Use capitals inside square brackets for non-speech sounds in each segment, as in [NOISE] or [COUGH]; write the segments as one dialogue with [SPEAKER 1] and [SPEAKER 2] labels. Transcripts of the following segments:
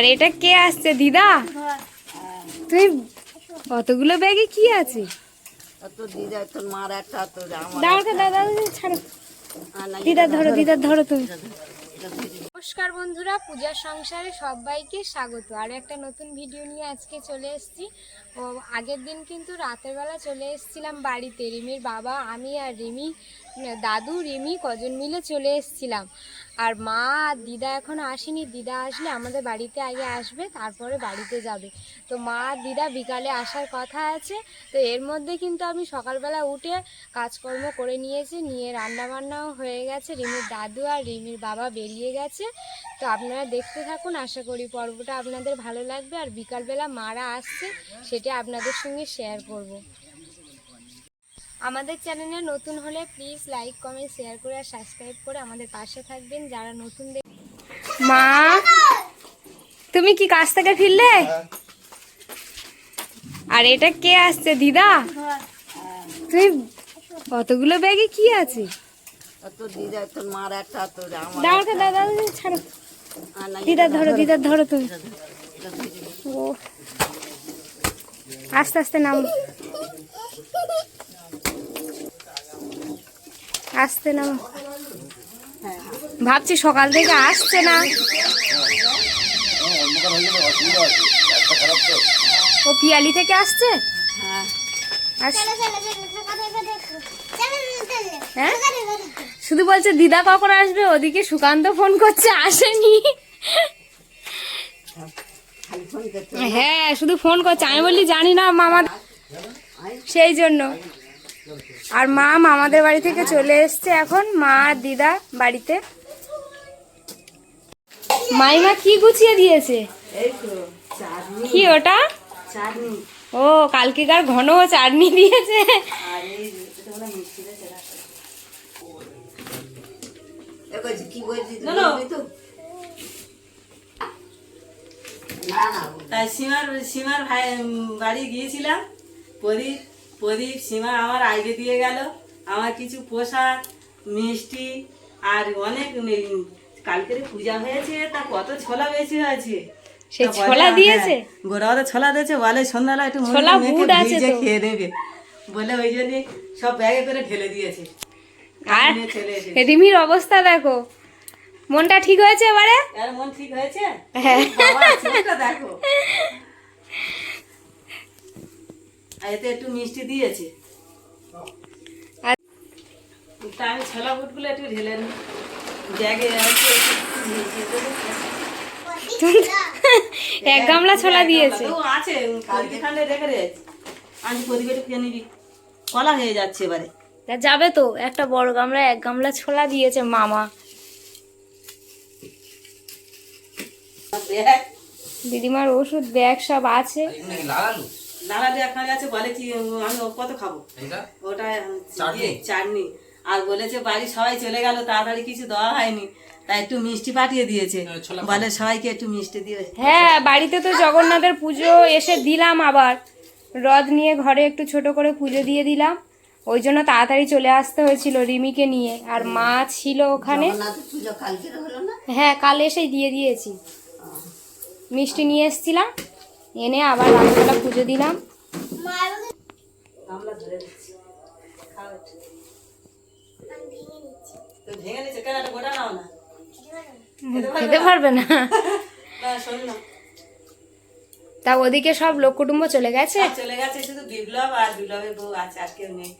[SPEAKER 1] আর এটা কে আসছে দিদা? তুই কতগুলো ব্যাগে কি আছে?
[SPEAKER 2] দিদা
[SPEAKER 1] দাঁড়া ছাড়ো। দিদা ধরো দিদা ধরো তুমি। নমস্কার বন্ধুরা, পূজার সংসারে সবাইকে স্বাগত। আর একটা নতুন ভিডিও নিয়ে আজকে চলে এসেছি। ও, আগের দিন কিন্তু রাতের বেলা চলে এসেছিলাম বাড়িতে। রিমির বাবা, আমি আর রিমি, দাদু, রিমি কজন মিলে চলে এসেছিলাম। আর মা আর দিদা এখনও আসেনি। দিদা আসলে আমাদের বাড়িতে আগে আসবে, তারপরে বাড়িতে যাবে। তো মা, দিদা বিকালে আসার কথা আছে। তো এর মধ্যে কিন্তু আমি সকালবেলা উঠে কাজকর্ম করে নিয়েছি, নিয়ে রান্না বান্নাও হয়ে গেছে। রিমির দাদু আর রিমির বাবা বেরিয়ে গেছে। তো আপনারা দেখতে থাকুন আশা করি পর্বটা আপনাদের ভালো লাগবে। আর বিকালবেলা মারা আসছে সেটা আপনাদের সঙ্গে শেয়ার করব। আমাদের চ্যানেলে নতুন হলে প্লিজ লাইক কমেন্ট শেয়ার করে আর সাবস্ক্রাইব করে আমাদের পাশে থাকবেন। যারা নতুন দেখ মা তুমি কি কাজ থেকে ফিরলে? আর এটা কে আসছে দিদা? তুমি কতগুলো ব্যাগে কি আছে?
[SPEAKER 2] তোর দিদা তোর মার একটা তোর আমার
[SPEAKER 1] দাঁড়া দাদা ছাড়ো। দিদা ধরো দিদা ধরো তুমি। ও আস্তে আস্তে নাম। আসতে নাম। ভাবছি সকাল থেকে আসছে না। ও পিয়ালি থেকে আসছে?
[SPEAKER 2] হ্যাঁ।
[SPEAKER 1] হ্যাঁ? শুধু বলছে দিদা কখন আসবে? ওদিকে সুকান্ত ফোন করছে আসেনি। হ্যাঁ শুধু ফোন করছে। আমি বললি জানি না মামা সেই জন্য। আর মা মামাদের বাড়ি থেকে চলে এসছে এখন মা আর দিদা বাড়িতে। মাইমা কি গুছিয়ে দিয়েছে? কি ওটা?
[SPEAKER 2] চাটনি।
[SPEAKER 1] ও কালকেকার ঘন চাটনি দিয়েছে।
[SPEAKER 3] সীমার সীমার ভাই বাড়ি গিয়েছিলাম। প্রদীপ প্রদীপ সীমা আমার আইডে দিয়ে গেল। আমার কিছু পোশাক মিষ্টি আর অনেক কালকের পূজা হয়েছে তা কত ছোলা বেশি হয়েছে।
[SPEAKER 1] সেই
[SPEAKER 3] তা
[SPEAKER 1] ছোলা
[SPEAKER 3] হ্যাঁ,
[SPEAKER 1] দিয়েছে?
[SPEAKER 3] গোড়া ওদের ছোলা দিয়েছে বলে সন্ধ্যাবেলা একটু
[SPEAKER 1] ছোলা বুট আছে তো।
[SPEAKER 3] খেয়ে দেবে বলে ওই জন্য সব ব্যাগে করে ঢেলে দিয়েছে।
[SPEAKER 1] আর রিমির অবস্থা দেখো। মনটা ঠিক হয়েছে এবারে?
[SPEAKER 3] মন ঠিক হয়েছে?
[SPEAKER 1] হ্যাঁ।
[SPEAKER 3] দেখো। এতে একটু মিষ্টি দিয়েছে। তা আমি ছোলা বুটগুলো একটু ঢেলে ব্যাগে [LAUGHS]
[SPEAKER 1] এক গামলা ছোলা দিয়েছে।
[SPEAKER 3] তো আছে আজ কলা হয়ে যাচ্ছে এবারে।
[SPEAKER 1] তা যাবে তো একটা বড় গামলা এক গামলা ছোলা দিয়েছে মামা। দিদিমার ওষুধ ব্যাগ সব আছে।
[SPEAKER 3] দিয়ে একখানে আছে বলে কি আমি ও কত খাব? ওটা চাটনি? আর বলেছে বাড়ি সবাই চলে গেল তাড়াতাড়ি কিছু দেওয়া হয়নি। একটু মিষ্টি পাঠিয়ে দিয়েছে। বলে সবাইকে একটু মিষ্টি দিয়ে
[SPEAKER 1] হ্যাঁ বাড়িতে তো জগন্নাথের পুজো এসে দিলাম আবার। রথ নিয়ে ঘরে একটু ছোট করে পুজো দিয়ে দিলাম। ওই জন্য তাড়াতাড়ি চলে আসতে হয়েছিল রিমিকে নিয়ে। আর মা ছিল ওখানে।
[SPEAKER 2] জগন্নাথের পুজো কালকে হলো না?
[SPEAKER 1] হ্যাঁ কাল এসেই দিয়ে দিয়েছি। মিষ্টি নিয়ে এসেছিলাম। এনে আবার রাত্রেবেলা পুজো দিলাম।
[SPEAKER 3] ভেঙে নিচ্ছে। কেন? একটা গোটা নাও না।
[SPEAKER 1] খেতে পারবে না?
[SPEAKER 3] না। শোন না।
[SPEAKER 1] তা ওদিকে সব লোক কুটুম্ব চলে গেছে?
[SPEAKER 3] চলে গেছে শুধু বিপ্লব আর বিপ্লবের বউ আছে আর কেউ নেই।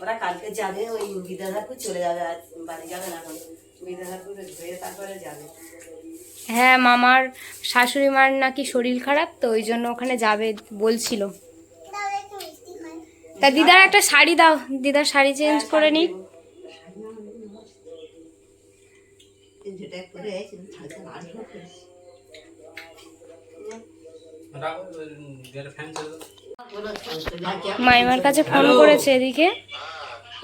[SPEAKER 3] ওরা কালকে যাবে ওই বিদ্যাধরপুর চলে যাবে আজ বাড়ি যাবে না এখন বিদ্যাধরপুর ধুয়ে তারপরে যাবে।
[SPEAKER 1] হ্যাঁ মামার শাশুড়ি মার নাকি শরীর খারাপ তো ওই জন্য ওখানে যাবে বলছিল। তা দিদার একটা শাড়ি দাও দিদার শাড়ি চেঞ্জ করে নি
[SPEAKER 2] যেটা করে আইছি থাকতে আর
[SPEAKER 1] মাইমার কাছে ফোন করেছে এদিকে।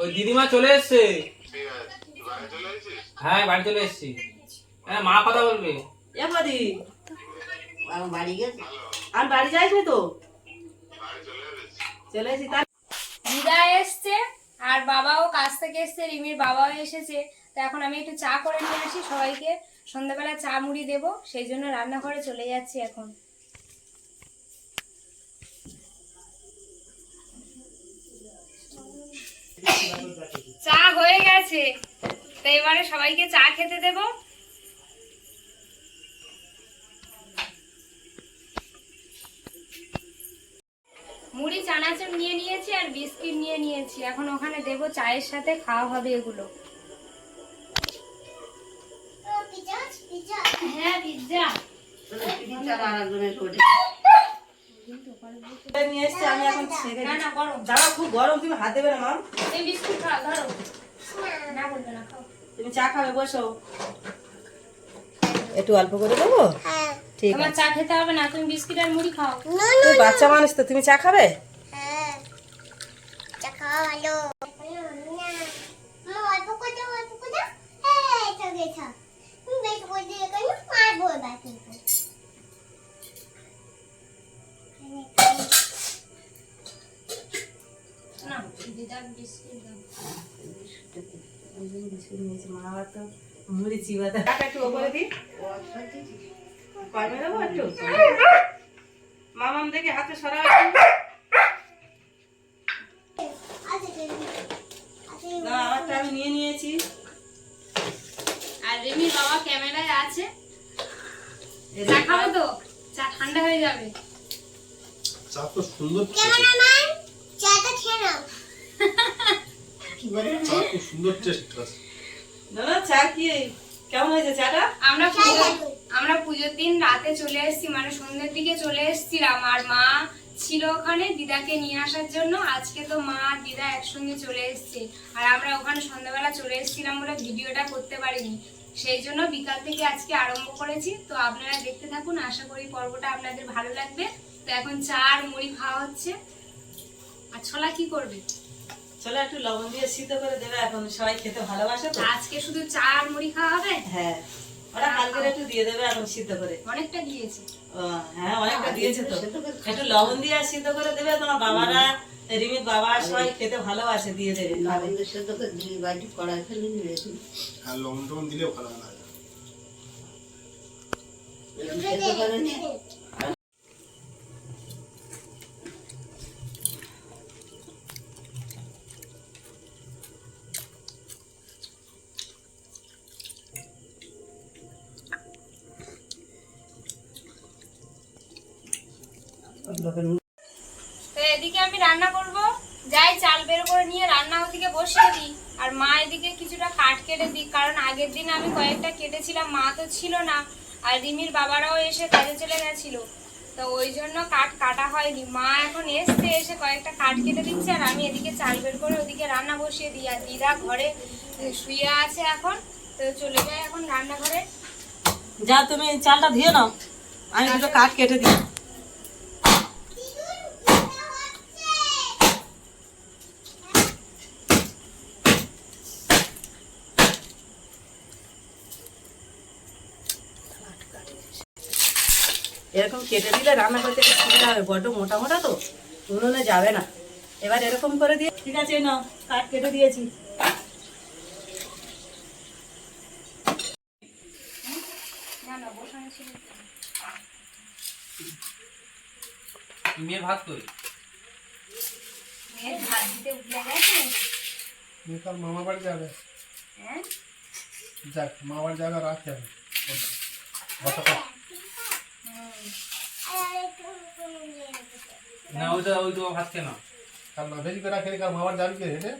[SPEAKER 4] ওই দিদিমা চলে এসছে। হ্যাঁ বাড়ি চলে এসছি। হ্যাঁ মা কথা বলবে।
[SPEAKER 3] এ
[SPEAKER 2] বাড়ি। গেছে।
[SPEAKER 3] আর বাড়ি যাইনি তো? চলে এসেছি। তার
[SPEAKER 1] দিদা এসছে আর বাবাও কাছ থেকে এসছে রিমির বাবাও এসেছে। তো এখন আমি একটু চা করে নিয়ে আসি সবাইকে। সন্ধ্যাবেলা চা মুড়ি দেবো, সেই জন্য রান্নাঘরে চলে যাচ্ছি এখন। চা হয়ে গেছে। তো এবারে সবাইকে চা খেতে দেব। মুড়ি, চানাচুর নিয়ে নিয়েছি আর বিস্কিট নিয়ে নিয়েছি। এখন ওখানে দেবো চায়ের সাথে, খাওয়া হবে এগুলো। হ্যাঁ পিৎজা
[SPEAKER 2] পিঠা বানানোর রোডে
[SPEAKER 3] নিয়ে এসছি আমি এখন ছেড়ে
[SPEAKER 1] না না গরম।
[SPEAKER 3] দাঁড়াও খুব গরম তুমি হাত দেবে না মাম
[SPEAKER 1] এই বিস্কুট খাও ধরো। না বলবে না খাও।
[SPEAKER 3] তুমি চা খাবে বসো। একটু অল্প করে দেবো? ঠিক
[SPEAKER 1] তোমার চা খেতে হবে না তুমি বিস্কিট আর মুড়ি খাও।
[SPEAKER 3] বাচ্চা মানুষ তো তুমি চা খাবে?
[SPEAKER 1] না
[SPEAKER 3] মা আবার তো মুড়ি চিবাতে টাকা একটু ওপরে দিই কর্মে দেবো একটু? মামাম দেখে হাতে সরা না আমারটা আমি নিয়ে নিয়েছি।
[SPEAKER 1] আর রিমির বাবা ক্যামেরায় আছে। চা খাব তো? চা ঠান্ডা হয়ে যাবে।
[SPEAKER 5] চা তো সুন্দর
[SPEAKER 2] কি বলে?
[SPEAKER 5] চা খুব সুন্দর টেস্ট আছে।
[SPEAKER 1] আমরা আমরা পুজোর দিন রাতে চলে এসেছি মানে সন্ধ্যের দিকে চলে এসেছিলাম। আর মা ছিল ওখানে দিদাকে নিয়ে আসার জন্য। আজকে তো মা আর দিদা একসঙ্গে চলে এসেছে। আর আমরা ওখানে সন্ধ্যাবেলা চলে এসেছিলাম বলে ভিডিওটা করতে পারিনি। সেই জন্য বিকাল থেকে আজকে আরম্ভ করেছি। তো আপনারা দেখতে থাকুন, আশা করি পর্বটা আপনাদের ভালো লাগবে। তো এখন চা আর মুড়ি খাওয়া হচ্ছে। আর ছোলা কি করবে?
[SPEAKER 3] চলো একটু লবণ দিয়ে সিদ্ধ করে দেবে এখন সবাই খেতে ভালোবাসে তো।
[SPEAKER 1] আজকে শুধু চা আর মুড়ি খাওয়া হবে?
[SPEAKER 3] হ্যাঁ ওরা কালকে একটু দিয়ে দেবে এখন সিদ্ধ করে।
[SPEAKER 1] অনেকটা দিয়েছে।
[SPEAKER 3] হ্যাঁ অনেকটা দিয়েছে তো। একটু লবণ দিয়ে আর সিদ্ধ করে দেবে তোমার বাবারা রিমির বাবা সবাই খেতে ভালোবাসে দিয়ে দেবে।
[SPEAKER 2] নরেন্দ্র সেদ্ধ করে দুই বাটি কড়াই ফেলে নিয়ে
[SPEAKER 5] আর লবণ টবণ দিলেও ভালো লাগে
[SPEAKER 2] করে
[SPEAKER 1] তো এদিকে আমি রান্না করব। যাই চাল বের করে নিয়ে রান্না ওদিকে বসিয়ে দিই। আর মা এদিকে কিছুটা কাঠ কেটে দিই কারণ আগের দিন আমি কয়েকটা কেটেছিলাম মা তো ছিল না। আর রিমির বাবারাও এসে কাজে চলে গেছিল। তো ওই জন্য কাঠ কাটা হয়নি। মা এখন এসছে এসে কয়েকটা কাঠ কেটে দিচ্ছে আর আমি এদিকে চাল বের করে ওদিকে রান্না বসিয়ে দিই। আর দিদা ঘরে শুয়ে আছে এখন তো চলে যায় এখন রান্নাঘরে।
[SPEAKER 3] যা তুমি চালটা ধুয়ে নাও। আমি দুটো কাঠ কেটে দিই। এরকম কেটে দিলে রান্না করতে সুবিধা হবে। বড্ড মোটা মোটা তো উনুনে যাবে না। এবার এরকম করে দিয়ে ঠিক আছে নাও কাঠ কেটে দিয়েছি।
[SPEAKER 4] মেয়ের ভাত করি
[SPEAKER 1] মেয়ের ভাত দিতে উঠলে গেছে?
[SPEAKER 5] কাল মামা বাড়ি যাবে।
[SPEAKER 1] হ্যাঁ?
[SPEAKER 5] যাক মামা বাড়ি যাবে রাখতে হবে।
[SPEAKER 4] না ওই তো ওই তো ভাত কেন
[SPEAKER 5] কাল না ভেজি করে কাল মামা বাড়ি যাবি কে হেঁটে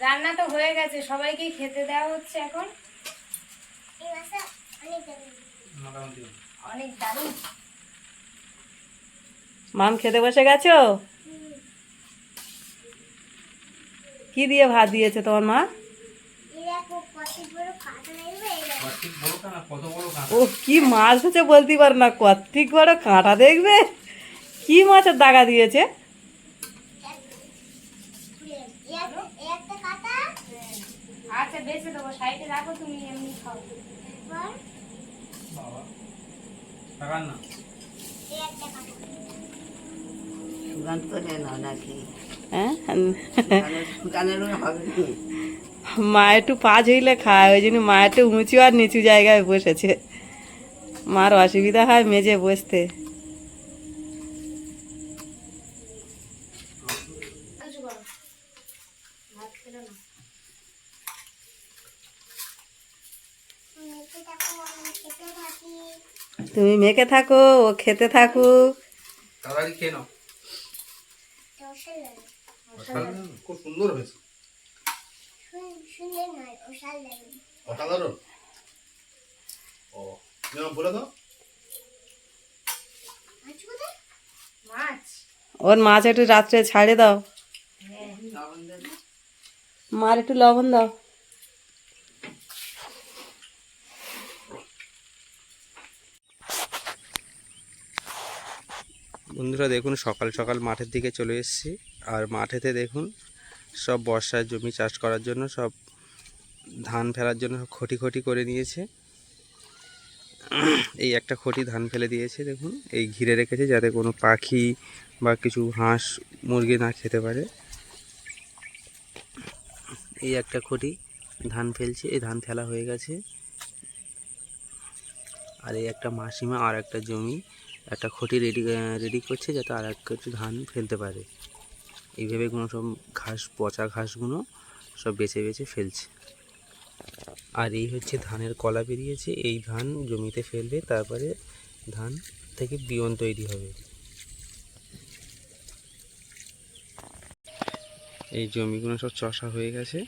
[SPEAKER 1] রান্না তো হয়ে গেছে সবাইকে খেতে দেওয়া হচ্ছে এখন। অনেক দারুণ।
[SPEAKER 3] মাম খেতে বসে গেছো? কি দিয়ে ভাত দিয়েছে তোমার মা? ও কি মাছ হচ্ছে বলতে পারো না কত্রিক বড় কাঁটা দেখবে? কি মাছের দাগা দিয়েছে?
[SPEAKER 1] আচ্ছা বেঁচে দেবো সাইডে রাখো তুমি এমনি খাও।
[SPEAKER 4] বাবা টাকার না?
[SPEAKER 2] সুগান করে নাও নাকি?
[SPEAKER 3] হ্যাঁ? মা একটু পাঁচ হইলে খায় ওই জন্য মা একটু উঁচু আর নিচু জায়গায় বসেছে। মার অসুবিধা হয় মেজে বসতে। তুমি মেখে থাকো ও খেতে থাকুক।
[SPEAKER 5] তাড়াতাড়ি খেয়ে নাও। খুব সুন্দর হয়েছে। অসাধারণ ও বলে দাও।
[SPEAKER 3] ওর মাছ একটু রাত্রে ছাড়ে দাও। মার একটু লবণ দাও।
[SPEAKER 6] বন্ধুরা দেখুন সকাল সকাল মাঠের দিকে চলে এসেছি। আর মাঠেতে দেখুন, সব বর্ষার জমি চাষ করার জন্য, সব ধান ফেলার জন্য সব খটি খটি করে নিয়েছে। এই একটা খটি ধান ফেলে দিয়েছে, দেখুন, এই ঘিরে রেখেছে যাতে কোনো পাখি বা কিছু হাঁস, মুরগি না খেতে পারে। এই একটা খটি ধান ফেলছে, এই ধান ফেলা হয়ে গেছে। আর এই একটা মাসিমা আর একটা জমি, একটা খটি রেডি রেডি করছে যাতে আর এক ধান ফেলতে পারে। এইভাবে কোনো সব ঘাস, পচা ঘাসগুলো সব বেছে বেছে ফেলছে। আর এই হচ্ছে ধানের কলা বেরিয়েছে, এই ধান জমিতে ফেলবে, তারপরে ধান থেকে বিয়ন তৈরি হবে। এই জমিগুলো সব চষা হয়ে গেছে।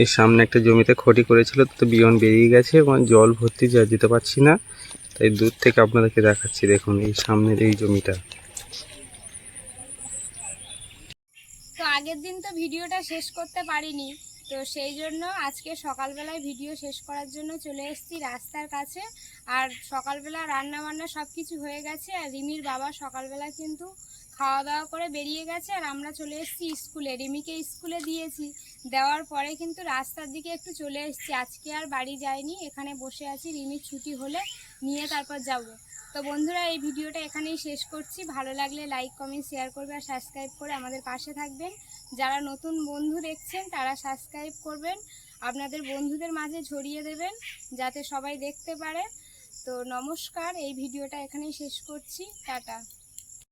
[SPEAKER 6] এই সামনে একটা জমিতে খটি করেছিল, তো বিয়ন বেরিয়ে গেছে এবং জল ভর্তি, যা দিতে পারছি না। তাই দূর থেকে আপনাদেরকে দেখাচ্ছি, দেখুন এই সামনের এই জমিটা।
[SPEAKER 1] তো আগের দিন তো ভিডিওটা শেষ করতে পারিনি, তো সেই জন্য আজকে সকালবেলায় ভিডিও শেষ করার জন্য চলে এসেছি রাস্তার কাছে। আর সকালবেলা রান্না বান্না সব কিছু হয়ে গেছে, আর রিমির বাবা সকালবেলা কিন্তু খাওয়া দাওয়া করে বেরিয়ে গেছে, আর আমরা চলে এসেছি স্কুলে। রিমিকে স্কুলে দিয়েছি দেওয়ার পরে কিন্তু রাস্তার দিকে একটু চলে এসেছি। আজকে আর বাড়ি যাইনি, এখানে বসে আছি, রিমির ছুটি হলে নিয়ে তারপর যাব। তো বন্ধুরা, এই ভিডিওটা এখানেই শেষ করছি। ভালো লাগলে লাইক কমেন্ট শেয়ার করবে আর সাবস্ক্রাইব করে আমাদের পাশে থাকবেন। যারা নতুন বন্ধু দেখছেন, তারা সাবস্ক্রাইব করবেন। আপনাদের বন্ধুদের মাঝে ছড়িয়ে দেবেন, যাতে সবাই দেখতে পারে। তো নমস্কার, এই ভিডিওটা এখানেই শেষ করছি। টাটা।